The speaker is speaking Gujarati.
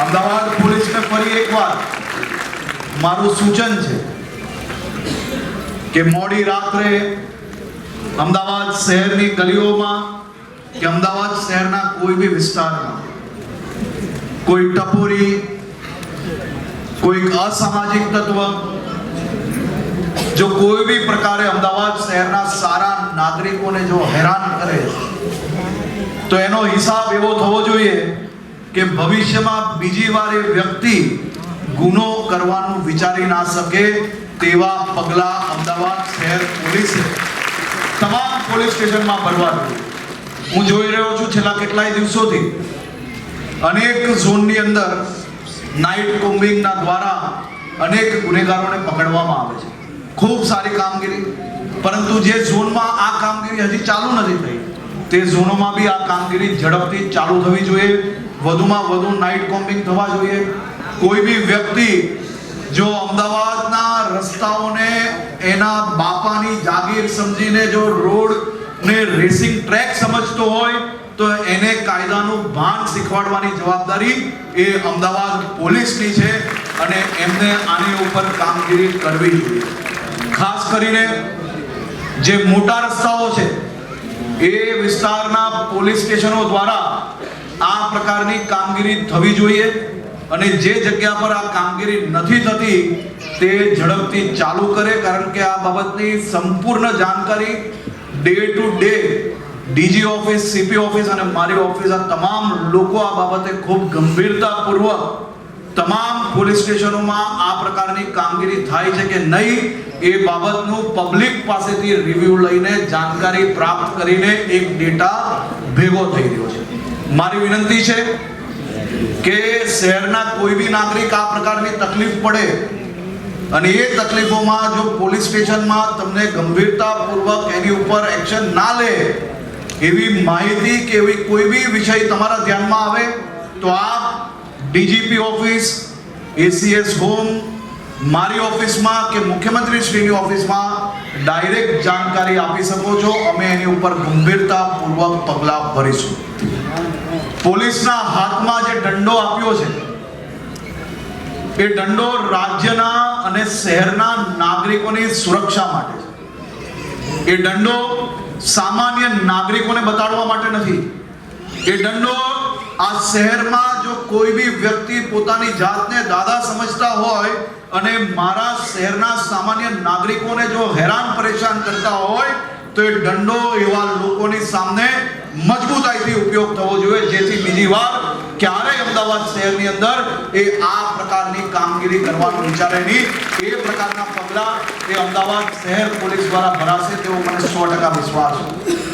અમદાવાદ પોલીસને ફરી એકવાર મારું સૂચન છે કે મોડી રાત્રે અમદાવાદ શહેરની ગલીઓમાં કે અમદાવાદ શહેરના કોઈ બી વિસ્તારમાં કોઈ ટપોરી, કોઈક અસામાજિક તત્વ જો કોઈ બી પ્રકારે અમદાવાદ શહેરના સારા નાગરિકોને જો હેરાન કરે તો એનો હિસાબ એવો થવો જોઈએ કે ભવિષ્યમાં બીજી વાર એ વ્યક્તિ ગુનો કરવાનું વિચારી ના શકે તેવા પગલા અમદાવાદ શહેર પોલીસે તમામ પોલીસ સ્ટેશનમાં ભરવા જોઈએ. હું જોઈ રહ્યો છું છેલ્લા કેટલાય દિવસોથી અનેક ઝોનની અંદર નાઇટ કોમ્બિંગના દ્વારા અનેક ગુનેગારોને પકડવામાં આવે છે. ખૂબ સારી કામગીરી. પરંતુ જે ઝોનમાં આ કામગીરી હજી ચાલુ નથી થઈ, તે ઝોનોમાં બી આ કામગીરી ઝડપથી ચાલુ થવી જોઈએ. વધુમાં વધુ નાઇટ કોમ્બિંગ થવા જોઈએ. કોઈ બી વ્યક્તિ જો અમદાવાદના રસ્તાઓને એના બાપાની જાગીર સમજીને જો રોડ ને રેસિંગ ટ્રેક સમજતો હોય, તો એને કાયદાનું ભાન શીખવાડવાની જવાબદારી એ અમદાવાદ પોલીસની છે અને એમને આની ઉપર કામગીરી કરવી જોઈએ. ખાસ કરીને જે મોટા રસ્તાઓ છે, એ વિસ્તારના પોલીસ સ્ટેશનો દ્વારા આ પ્રકારની કામગીરી થવી જોઈએ અને જે જગ્યા પર આ કામગીરી નથી થતી, તે ઝડપથી ચાલુ કરે, કારણ કે આ બાબતની સંપૂર્ણ જાણકારી day to day DG office CP office અને મારી ઓફિસ આ તમામ લોકો આ બાબતે ખૂબ ગંભીરતાપૂર્વક તમામ પોલીસ સ્ટેશનોમાં આ પ્રકારની કામગીરી થાય છે કે નહીં, એ બાબતનું પબ્લિક પાસેથી રિવ્યુ લઈને જાણકારી પ્રાપ્ત કરીને એક ડેટા ભેગો થઈ રહ્યો છે. મારી વિનંતી છે કે શહેરના કોઈ બી નાગરિક આ પ્રકારની તકલીફ પડે અને એ તકલીફોમાં જો પોલીસ સ્ટેશનમાં તમને ગંભીરતાપૂર્વક એની ઉપર એક્શન ના લે, એવી માહિતી કે એવી કોઈ બી વિષય તમારા ધ્યાનમાં આવે, તો આપ ડીજીપી ઓફિસ, એસીએસ હોમ, મારી ઓફિસમાં કે મુખ્યમંત્રી શ્રીની ઓફિસમાં ડાયરેક્ટ જાણકારી આપી શકો છો. અમે એની ઉપર ગંભીરતાપૂર્વક પગલાં ભરીશું. પોલીસના હાથમાં જે દંડો આપ્યો છે, એ દંડો રાજ્યના અને શહેરના નાગરિકોની સુરક્ષા માટે છે. એ દંડો સામાન્ય નાગરિકોને બતાડવા માટે નથી. એ દંડો આ શહેરમાં જો કોઈ બી વ્યક્તિ પોતાની જાતને દાદા સમજતા હોય અને મારા શહેરના સામાન્ય નાગરિકોને જો હેરાન પરેશાન કરતા હોય, તો એ દંડો એવા લોકોની સામે મજબૂતાઈથી ઉપયોગ થવો જોઈએ. જેથી બીજી વાર ક્યારેય અમદાવાદ શહેરની અંદર એ આ પ્રકારની કામગીરી કરવાનું વિચારે નહીં. એ પ્રકારના પગલાં એ અમદાવાદ શહેર પોલીસ દ્વારા ભરાશે તેવો મને સો ટકા વિશ્વાસ છે.